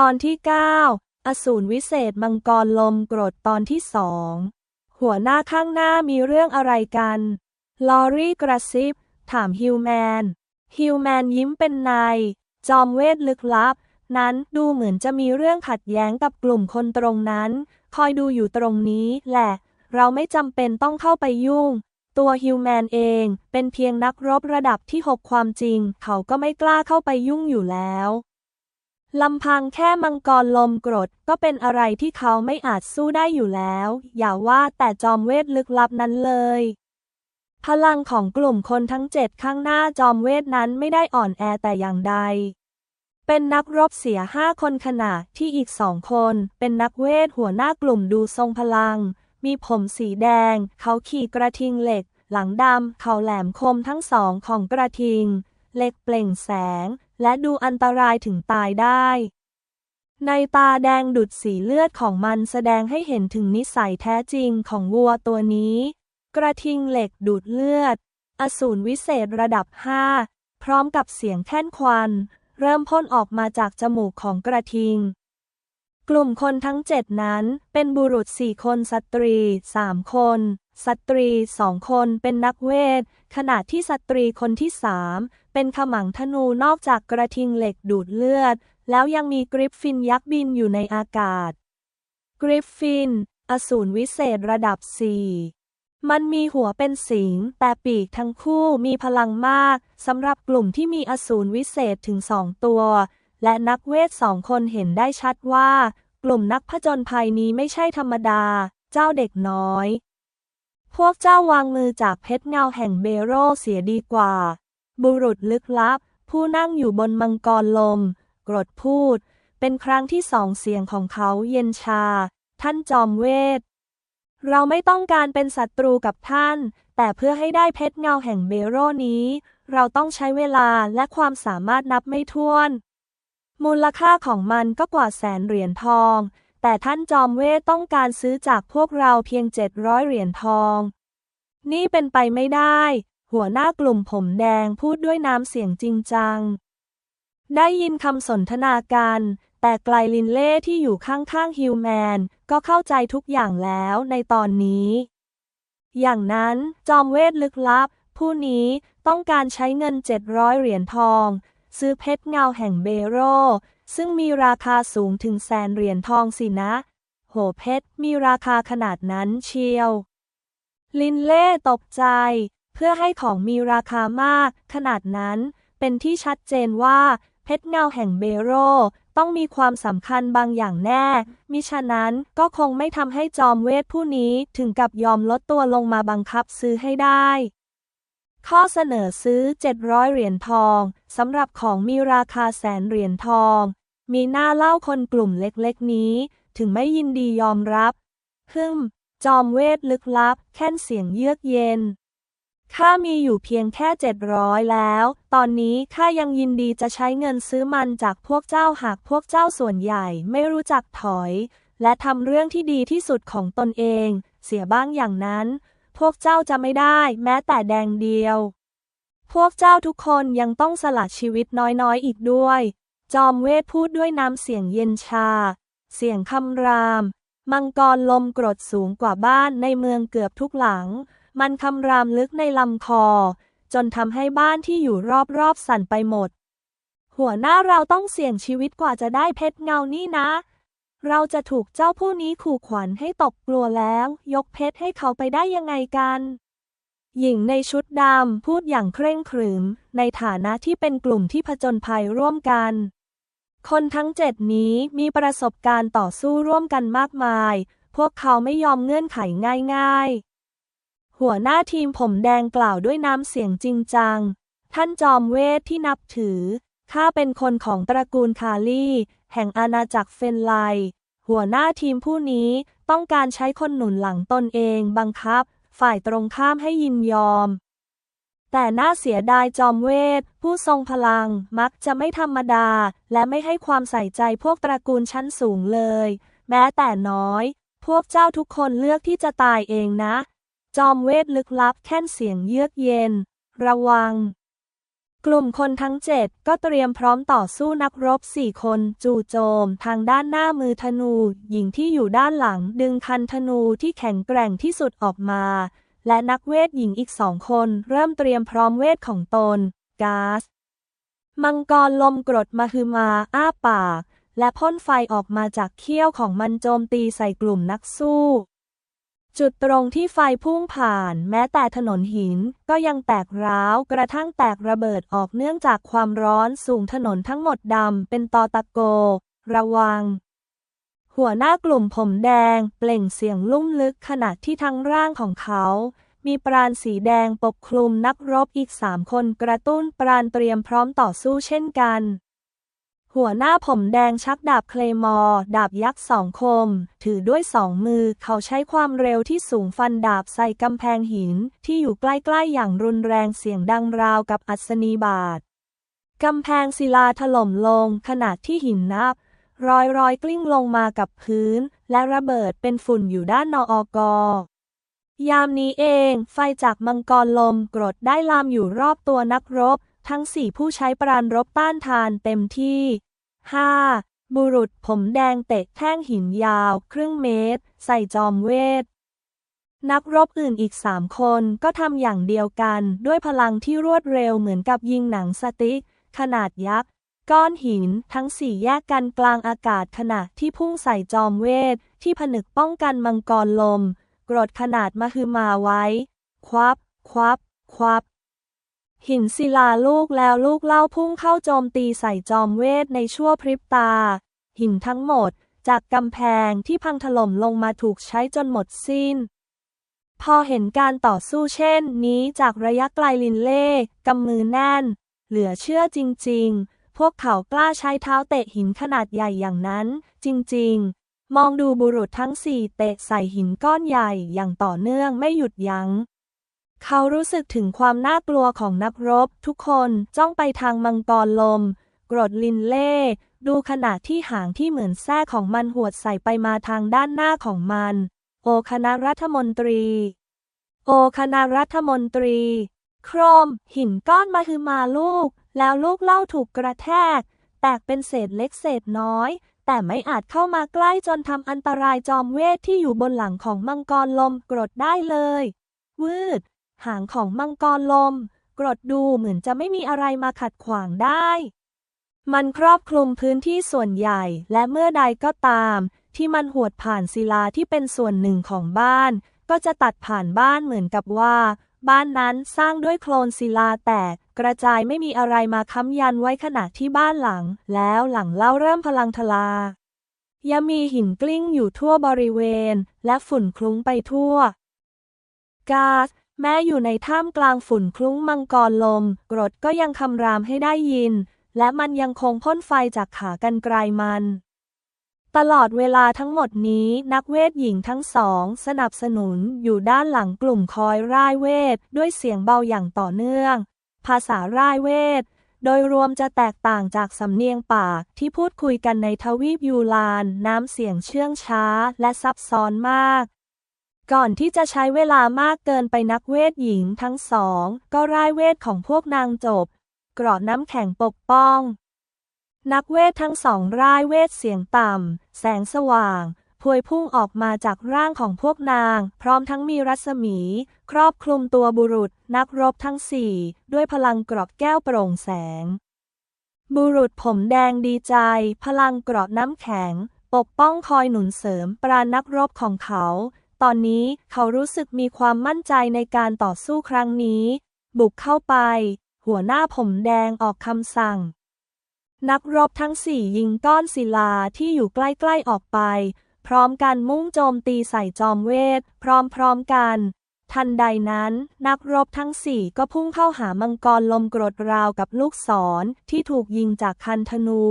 ตอนที่ 9 อสูรวิเศษมังกรลมกรดตอนที่สอง หัวหน้าข้างหน้ามีเรื่องอะไรกัน ลอรี่กระซิบ ถามฮิวแมน ฮิวแมนยิ้มเป็นในจอมเวทลึกลับ นั้นดูเหมือนจะมีเรื่องขัดแย้งกับกลุ่มคนตรงนั้น คอยดูอยู่ตรงนี้แหละ เราไม่จำเป็นต้องเข้าไปยุ่ง ตัวฮิวแมนเองเป็นเพียงนักรบระดับที่หกความจริง เขาก็ไม่กล้าเข้าไปยุ่งอยู่แล้ว ลำพังแค่มังกรลมกรดก็เป็นอะไรที่เขาไม่อาจสู้ได้อยู่แล้ว อย่าว่าแต่จอมเวทลึกลับนั้นเลย พลังของกลุ่มคนทั้งเจ็ดข้างหน้าจอมเวทนั้นไม่ได้อ่อนแอแต่อย่างใด เป็นนักรบเสียห้าคนขณะที่อีกสองคน เป็นนักเวทหัวหน้ากลุ่มดูทรงพลัง มีผมสีแดง เขาขี่กระทิงเหล็ก หลังดำเขาแหลมคมทั้งสองของกระทิงเหล็กเปล่งแสง และดูอันตรายถึงตายได้ ในตาแดงดุดสีเลือดของมันแสดงให้เห็นถึงนิสัยแท้จริงของวัวตัวนี้ กระทิงเหล็กดูดเลือด อสูรวิเศษระดับห้าพร้อมกับเสียงแท่นควัน เริ่มพ่นออกมาจากจมูกของกระทิง กลุ่มคนทั้งเจ็ดนั้นเป็นบุรุษสี่คนสตรีสามคนสตรีสองคนเป็นนักเวท ขณะที่สตรีคนที่สาม เป็นขมังธนูนอกจากกระทิงเหล็กดูดเลือด แล้วยังมีกริฟฟินยักษ์บินอยู่ในอากาศ กริฟฟิน อสูรวิเศษระดับสี่มันมีหัวเป็นสิง แต่ปีกทั้งคู่มีพลังมากสำหรับกลุ่มที่มีอสูรวิเศษถึงสองตัว และนักเวทสองคนเห็นได้ชัดว่า กลุ่มนักผจญภัยนี้ไม่ใช่ธรรมดา เจ้าเด็กน้อย พวกเจ้าวางมือจากเพชรเงาแห่งเบโรเสียดีกว่า บุรุษลึกลับ ผู้นั่งอยู่บนมังกรลม กรดพูด เป็นครั้งที่สองเสียงของเขาเย็นชา ท่านจอมเวท เราไม่ต้องการเป็นศัตรูกับท่าน แต่เพื่อให้ได้เพชรเงาแห่งเบโรนี้ เราต้องใช้เวลาและความสามารถนับไม่ถ้วน มูลค่าของมันก็กว่าแสนเหรียญทอง แต่ท่านจอมเวทต้องการซื้อจากพวกเราเพียงเจ็ดร้อยเหรียญทอง นี่เป็นไปไม่ได้ หัวหน้ากลุ่มผมแดงพูดด้วยน้ำเสียงจริงจัง ได้ยินคำสนทนากัน แต่ไกลลินเล่ที่อยู่ข้างๆฮิวแมน ก็เข้าใจทุกอย่างแล้วในตอนนี้ อย่างนั้นจอมเวทลึกลับ ผู้นี้ต้องการใช้เงิน 700 เหรียญทอง ซื้อเพชรเงาแห่งเบโร ซึ่งมีราคาสูงถึงแสนเหรียญทองสินะ โหเพชรมีราคาขนาดนั้นเชียว ลินเล่ตกใจ เพื่อให้ของมีราคามาก ขนาดนั้น เป็นที่ชัดเจนว่า เพชรเงาแห่งเบโร ต้องมีความสำคัญบางอย่างแน่ มิฉะนั้นก็คงไม่ทำให้จอมเวทผู้นี้ถึงกับยอมลดตัวลงมาบังคับซื้อให้ได้ ข้อเสนอซื้อ 700 เหรียญทองสำหรับของมีราคาแสนเหรียญทอง มีหน้าเล่าคนกลุ่มเล็กๆ นี้ ถึงไม่ยินดียอมรับฮึมจอมเวทลึกลับ แค่นเสียงเยือกเย็น ข้ามีอยู่เพียงแค่เจ็ดร้อยแล้ว ตอนนี้ข้ายังยินดีจะใช้เงินซื้อมันจากพวกเจ้าหากพวกเจ้าส่วนใหญ่ไม่รู้จักถอย และทำเรื่องที่ดีที่สุดของตนเอง เสียบ้างอย่างนั้น พวกเจ้าจะไม่ได้แม้แต่แดงเดียว พวกเจ้าทุกคนยังต้องสละชีวิตน้อยๆอีกด้วย จอมเวทพูดด้วยน้ำเสียงเย็นชา เสียงคำราม มังกรลมกรดสูงกว่าบ้านในเมืองเกือบทุกหลัง มันคำรามลึกในลำคอ จนทำให้บ้านที่อยู่รอบๆสั่นไปหมด หัวหน้าเราต้องเสี่ยงชีวิตกว่าจะได้เพชรเงานี่นะ เราจะถูกเจ้าผู้นี้ขู่ขวัญให้ตกกลัวแล้ว ยกเพชรให้เขาไปได้ยังไงกัน หญิงในชุดดำพูดอย่างเคร่งขรึม ในฐานะที่เป็นกลุ่มที่ผจญภัยร่วมกันคนทั้งเจ็ดนี้มีประสบการณ์ต่อสู้ร่วมกันมากมาย พวกเขาไม่ยอมเงื่อนไขง่ายๆ หัวหน้าทีมผมแดงกล่าวด้วยน้ำเสียงจริงจัง ท่านจอมเวทที่นับถือ ข้าเป็นคนของตระกูลคาลี่ แห่งอาณาจักรเฟนไล หัวหน้าทีมผู้นี้ต้องการใช้คนหนุนหลังตนเองบังคับ ฝ่ายตรงข้ามให้ยินยอม แต่น่าเสียดายจอมเวท ผู้ทรงพลังมักจะไม่ธรรมดา และไม่ให้ความใส่ใจพวกตระกูลชั้นสูงเลย แม้แต่น้อย พวกเจ้าทุกคนเลือกที่จะตายเองนะ จอมเวทลึกลับแค่นเสียงเยือกเย็น ระวัง กลุ่มคนทั้งเจ็ดก็เตรียมพร้อมต่อสู้นักรบสี่คนจู่โจม ทางด้านหน้ามือธนู หญิงที่อยู่ด้านหลังดึงคันธนูที่แข็งแกร่งที่สุดออกมา และนักเวทหญิงอีกสองคนเริ่มเตรียมพร้อมเวทของตนกาสมังกรลมกรดมาคือมา อ้าปาก และพ่นไฟออกมาจากเขี้ยวของมันโจมตีใส่กลุ่มนักสู้ จุดตรงที่ไฟพุ่งผ่านแม้แต่ถนนหินก็ยังแตกร้าวกระทั่งแตกระเบิดออกเนื่องจากความร้อนสูงถนนทั้งหมดดำเป็นตอตะโก ระวัง หัวหน้ากลุ่มผมแดงเปล่งเสียงลุ่มลึกขณะที่ทั้งร่างของเขา มีปราณสีแดงปกคลุมนักรบอีกสามคนกระตุ้นปราณเตรียมพร้อมต่อสู้เช่นกัน หัวหน้าผมแดงชักดาบเคลมอร์ดาบยักษ์สองคม ถือด้วยสองมือ เขาใช้ความเร็วที่สูงฟันดาบใส่กำแพงหิน ที่อยู่ใกล้ๆอย่างรุนแรงเสียงดังราวกับอัศนีบาทกำแพงศิลาถล่มลงขณะที่หินนับ รอยรอยกลิ้งลงมากับพื้น และระเบิดเป็นฝุ่นอยู่ด้านนออกยามนี้เอง ไฟจากมังกรลมกรดได้ลามอยู่รอบตัวนักรบ ทั้งสี่ผู้ใช้ปราณรบต้านทานเต็มที่ 5. บุรุษผมแดงเตะแท่งหินยาว ครึ่งเมตร ใส่จอมเวท นักรบอื่นอีกสามคนก็ทำอย่างเดียวกันด้วยพลังที่รวดเร็วเหมือนกับยิงหนังสติ๊ก ขนาดยักษ์ ก้อนหินทั้งสี่แยกกันกลางอากาศขณะที่พุ่งใส่จอมเวท ที่ผนึกป้องกันมังกรลม กรดขนาดมหึมาไว้ ควับ ควับ ควับ หินศิลาลูกแล้วลูกเล่าพุ่งเข้าโจมตีใส่จอมเวทในชั่วพริบตา หินทั้งหมดจากกำแพงที่พังถล่มลงมาถูกใช้จนหมดสิ้น พอเห็นการต่อสู้เช่นนี้จากระยะไกลลินเล่กำมือแน่น เหลือเชื่อจริง ๆ พวกเขากล้าใช้เท้าเตะหินขนาดใหญ่อย่างนั้น จริง ๆ มองดูบุรุษทั้งสี่เตะใส่หินก้อนใหญ่อย่างต่อเนื่องไม่หยุดยัง้ง เขารู้สึกถึงความน่ากลัวของนักรบ ทุกคนจ้องไปทางมังกรลม กรดลินเล่ ดูขณะที่หางที่เหมือนแส้ของมันหวดใส่ไปมาทางด้านหน้าของมัน โอคณะรัฐมนตรี โอคณะรัฐมนตรี โครม หินก้อนมาคือมาลูก แล้วลูกเล่าถูกกระแทก แตกเป็นเศษเล็กเศษน้อย แต่ไม่อาจเข้ามาใกล้จนทำอันตรายจอมเวทที่อยู่บนหลังของมังกรลมกรดได้เลยวืด หางของมังกรลม กรดดูเหมือนจะไม่มีอะไรมาขัดขวางได้ มันครอบคลุมพื้นที่ส่วนใหญ่และเมื่อใดก็ตาม ที่มันหวดผ่านศิลาที่เป็นส่วนหนึ่งของบ้าน ก็จะตัดผ่านบ้านเหมือนกับว่า บ้านนั้นสร้างด้วยโคลนศิลาแตกกระจายไม่มีอะไรมาค้ำยันไว้ขณะที่บ้านหลัง แล้วหลังเล่าเริ่มพลังทลายังมีหินกลิ้งอยู่ทั่วบริเวณ และฝุ่นคลุ้งไปทั่ว กาส แม้อยู่ในท่ามกลางฝุ่นคลุ้งมังกรลม กรดก็ยังคำรามให้ได้ยิน และมันยังคงพ่นไฟจากขากันไกลมัน ตลอดเวลาทั้งหมดนี้นักเวทหญิงทั้งสอง สนับสนุนอยู่ด้านหลังกลุ่มคอยร่ายเวท ด้วยเสียงเบาอย่างต่อเนื่อง ภาษาร่ายเวท โดยรวมจะแตกต่างจากสำเนียงปากที่พูดคุยกันในทวีปยูลาน น้ำเสียงเชื่องช้าและซับซ้อนมาก ก่อนที่จะใช้เวลามากเกินไปนักเวทหญิงทั้งสอง ก็ร่ายเวทของพวกนางจบ กรอดน้ำแข็งปกป้อง นักเวททั้งสองร่ายเวทเสียงต่ำ แสงสว่าง พวยพุ่งออกมาจากร่างของพวกนาง พร้อมทั้งมีรัศมี ครอบคลุมตัวบุรุษนักรบทั้งสี่ ด้วยพลังกรอบแก้วโปร่งแสง บุรุษผมแดงดีใจ พลังกรอบน้ำแข็ง ปกป้องคอยหนุนเสริมปราณนักรบของเขา ตอนนี้เขารู้สึกมีความมั่นใจในการต่อสู้ครั้งนี้ บุกเข้าไป หัวหน้าผมแดงออกคำสั่ง นักรบทั้งสี่ยิงก้อนศิลาที่อยู่ใกล้ๆออกไป พร้อมกันมุ่งโจมตีใส่จอมเวท พร้อมๆกัน ทันใดนั้น นักรบทั้งสี่ก็พุ่งเข้าหามังกรลมกรดราวกับลูกศรที่ถูกยิงจากคันธนู